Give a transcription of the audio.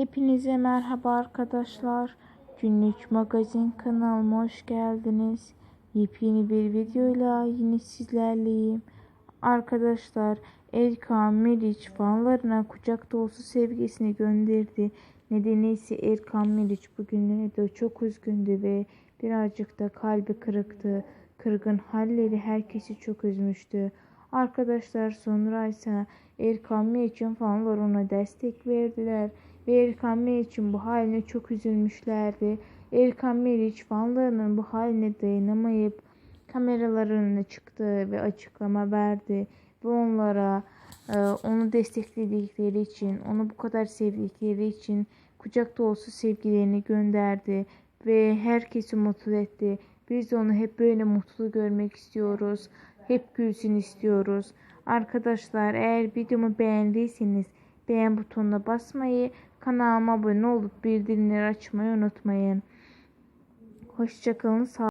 Hepinize merhaba arkadaşlar. Günlük magazin kanalıma hoş geldiniz. Yepyeni bir videoyla yine sizlerleyim. Arkadaşlar Erkan Meriç fanlarına kucak dolusu sevgisini gönderdi. Nedeni ise Erkan Meriç bugünlerde çok üzgündü ve birazcık da kalbi kırıktı. Kırgın halleri herkesi çok üzmüştü. Arkadaşlar sonra ise Erkan Meriç'in fanları ona destek verdiler ve Erkan Meriç'in bu haline çok üzülmüşlerdi. Erkan Meriç fanlarının bu haline dayanamayıp kameralarına çıktı ve açıklama verdi ve onlara e, onu destekledikleri için, onu bu kadar sevdikleri için kucak dolusu sevgilerini gönderdi ve herkesi mutlu etti. Biz onu hep böyle mutlu görmek istiyoruz. Hep gülsün istiyoruz. Arkadaşlar eğer videomu beğendiyseniz beğen butonuna basmayı, kanalıma abone olup bildirimleri açmayı unutmayın. Hoşçakalın.